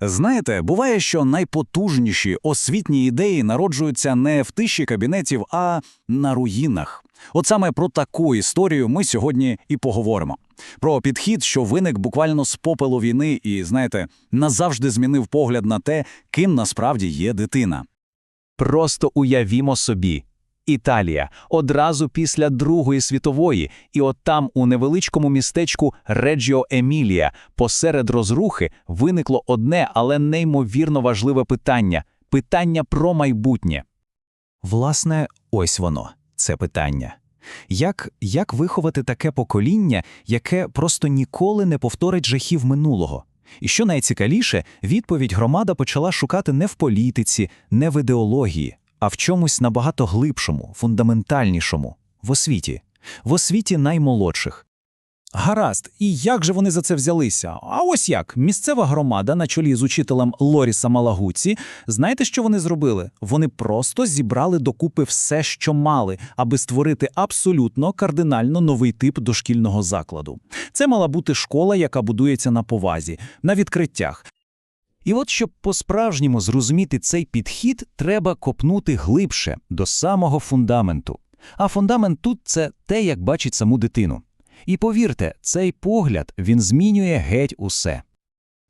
Знаєте, буває, що найпотужніші освітні ідеї народжуються не в тиші кабінетів, а на руїнах. От саме про таку історію ми сьогодні і поговоримо. Про підхід, що виник буквально з попелу війни і, знаєте, назавжди змінив погляд на те, ким насправді є дитина. Просто уявімо собі. Італія одразу після Другої світової, і от там, у невеличкому містечку Реджіо Емілія, посеред розрухи виникло одне, але неймовірно важливе питання питання про майбутнє. Власне, ось воно, це питання. Як, як виховати таке покоління, яке просто ніколи не повторить жахів минулого? І що найцікавіше, відповідь громада почала шукати не в політиці, не в ідеології, а в чомусь набагато глибшому, фундаментальнішому в освіті, в освіті наймолодших. Гаразд, і як же вони за це взялися? А ось як місцева громада на чолі з учителем Лоріса Малагуці, знаєте, що вони зробили? Вони просто зібрали докупи все, що мали, аби створити абсолютно кардинально новий тип дошкільного закладу. Це мала бути школа, яка будується на повазі, на відкриттях. І от щоб по-справжньому зрозуміти цей підхід, треба копнути глибше, до самого фундаменту. А фундамент тут це те, як бачить саму дитину. І повірте, цей погляд він змінює геть усе.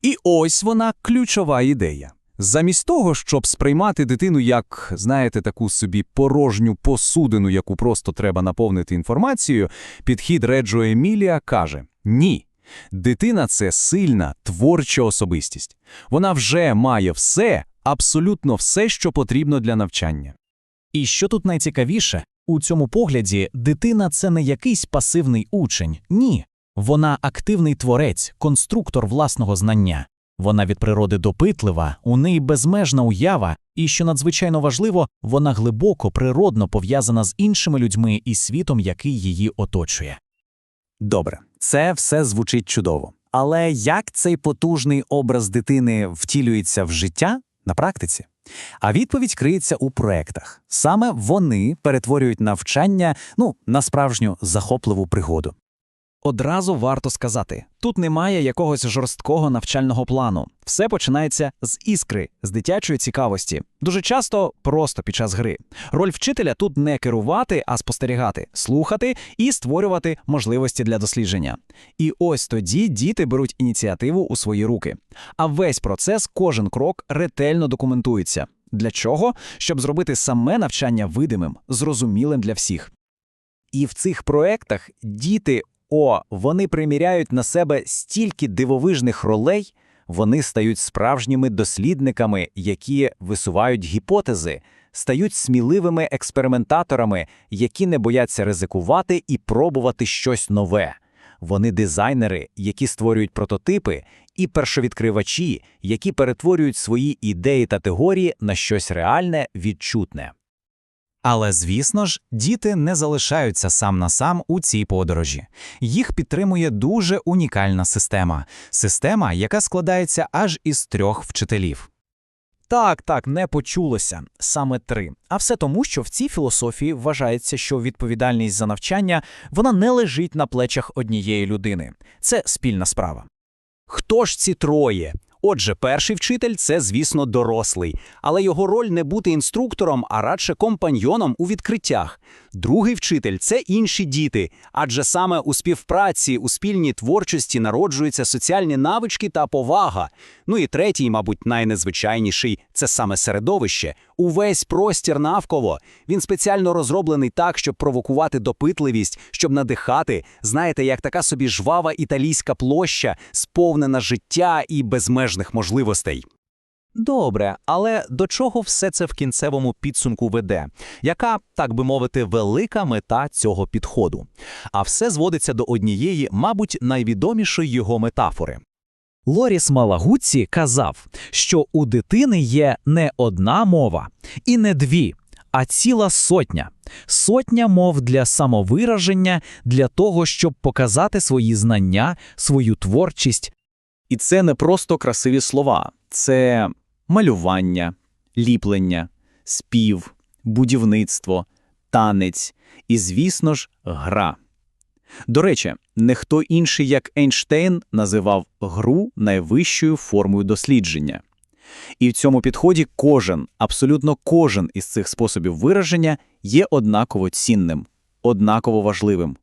І ось вона ключова ідея. Замість того, щоб сприймати дитину як, знаєте, таку собі порожню посудину, яку просто треба наповнити інформацією, підхід Реджо Емілія каже: ні. Дитина це сильна, творча особистість. Вона вже має все, абсолютно все, що потрібно для навчання. І що тут найцікавіше, у цьому погляді дитина це не якийсь пасивний учень, ні. Вона активний творець, конструктор власного знання. Вона від природи допитлива, у неї безмежна уява, і, що надзвичайно важливо, вона глибоко природно пов'язана з іншими людьми і світом, який її оточує. Добре, це все звучить чудово. Але як цей потужний образ дитини втілюється в життя на практиці? А відповідь криється у проектах. Саме вони перетворюють навчання ну, на справжню захопливу пригоду. Одразу варто сказати: тут немає якогось жорсткого навчального плану. Все починається з іскри, з дитячої цікавості. Дуже часто просто під час гри. Роль вчителя тут не керувати, а спостерігати, слухати і створювати можливості для дослідження. І ось тоді діти беруть ініціативу у свої руки. А весь процес, кожен крок ретельно документується. Для чого? Щоб зробити саме навчання видимим, зрозумілим для всіх. І в цих проектах діти о, вони приміряють на себе стільки дивовижних ролей, вони стають справжніми дослідниками, які висувають гіпотези, стають сміливими експериментаторами, які не бояться ризикувати і пробувати щось нове. Вони дизайнери, які створюють прототипи, і першовідкривачі, які перетворюють свої ідеї та теорії на щось реальне, відчутне. Але, звісно ж, діти не залишаються сам на сам у цій подорожі. Їх підтримує дуже унікальна система система, яка складається аж із трьох вчителів. Так, так, не почулося саме три. А все тому, що в цій філософії вважається, що відповідальність за навчання вона не лежить на плечах однієї людини. Це спільна справа. Хто ж ці троє? Отже, перший вчитель це, звісно, дорослий, але його роль не бути інструктором, а радше компаньйоном у відкриттях. Другий вчитель це інші діти, адже саме у співпраці, у спільній творчості народжуються соціальні навички та повага. Ну і третій, мабуть, найнезвичайніший це саме середовище, увесь простір навколо. Він спеціально розроблений так, щоб провокувати допитливість, щоб надихати. Знаєте, як така собі жвава італійська площа, сповнена життя і безмежних можливостей. Добре, але до чого все це в кінцевому підсумку веде? Яка, так би мовити, велика мета цього підходу? А все зводиться до однієї, мабуть, найвідомішої його метафори. Лоріс Малагуці казав, що у дитини є не одна мова і не дві, а ціла сотня. Сотня мов для самовираження, для того, щоб показати свої знання, свою творчість. І це не просто красиві слова, це малювання, ліплення, спів, будівництво, танець і, звісно ж, гра. До речі, не хто інший, як Ейнштейн, називав гру найвищою формою дослідження. І в цьому підході кожен, абсолютно кожен із цих способів вираження є однаково цінним, однаково важливим.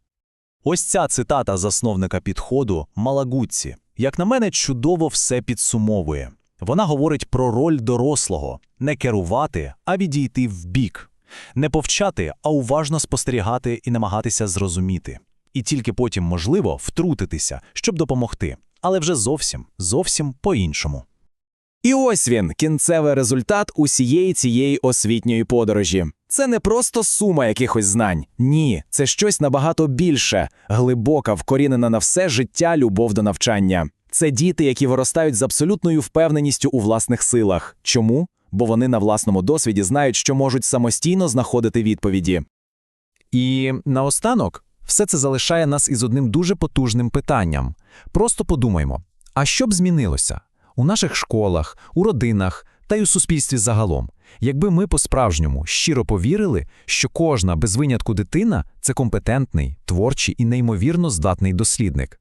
Ось ця цитата засновника підходу Малагуці, як на мене, чудово все підсумовує. Вона говорить про роль дорослого – не керувати, а відійти вбік. Не повчати, а уважно спостерігати і намагатися зрозуміти. І тільки потім, можливо, втрутитися, щоб допомогти. Але вже зовсім, зовсім по-іншому. І ось він, кінцевий результат усієї цієї освітньої подорожі. Це не просто сума якихось знань. Ні, це щось набагато більше, глибока, вкорінена на все життя любов до навчання. Це діти, які виростають з абсолютною впевненістю у власних силах. Чому? Бо вони на власному досвіді знають, що можуть самостійно знаходити відповіді. І наостанок, все це залишає нас із одним дуже потужним питанням. Просто подумаймо, а що б змінилося у наших школах, у родинах та й у суспільстві загалом, якби ми по-справжньому щиро повірили, що кожна без винятку дитина це компетентний, творчий і неймовірно здатний дослідник.